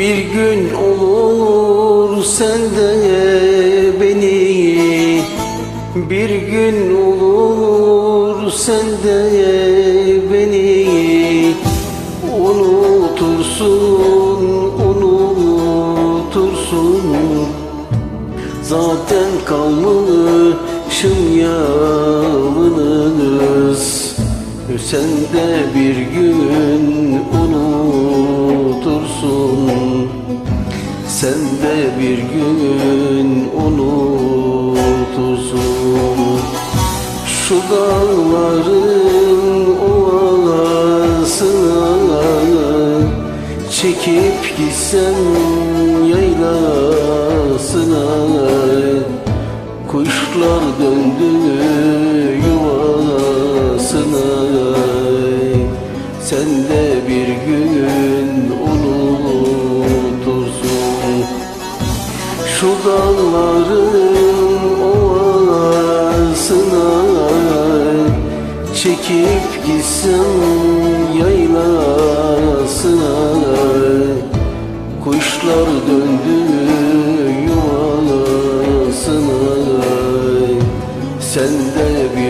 Bir gün olur sen de beni. Bir gün olur sen de beni. Unutursun, unutursun. Zaten kalmışım yalnız. Sen de bir gün unutursun Sen de bir gün unutursun. Şu dağların ovasına Çekip gitsem yaylasına. Kuşlar döndü Şu dağların ovasına Çekip gitsem yaylasına. Kuşlar döndü yuvasına Sen de bir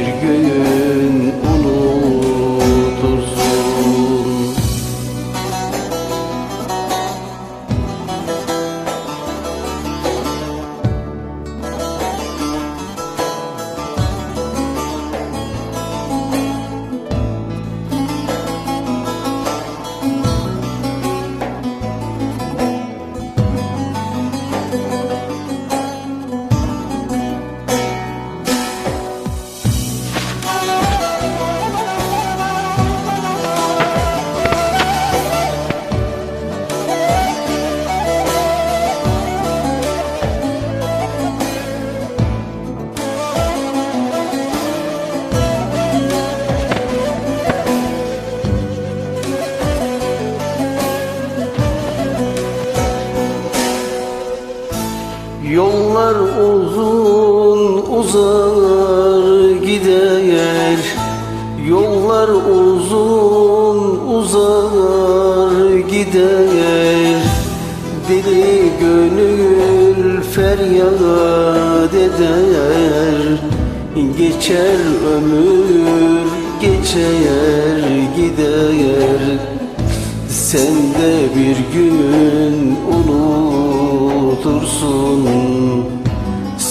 Yollar uzun uzar gider. Yollar uzun uzar gider. Deli gönül feryat eder. Geçer ömür geçer gider. Sen de bir gün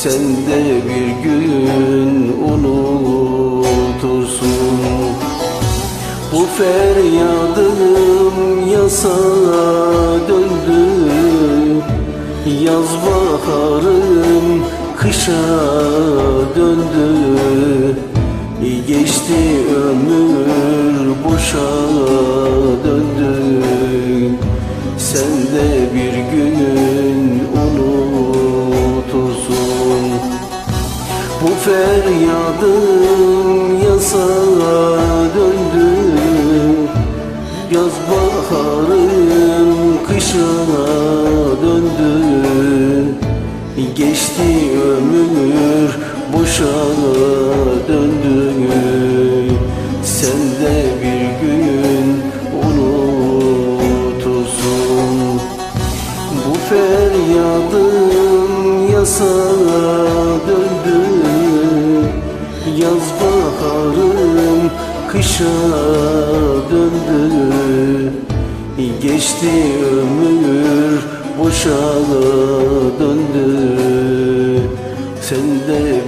Sen de bir gün unutursun. Bu feryadım yasa döndü. Yaz baharım kışa döndü. Geçti ömür boşa döndü feryadım yasa döndü Yaz baharım kışa döndü Geçti ömür boşa döndü Yaz baharım kışa döndü. Geçti ömür boşa döndü. Sen de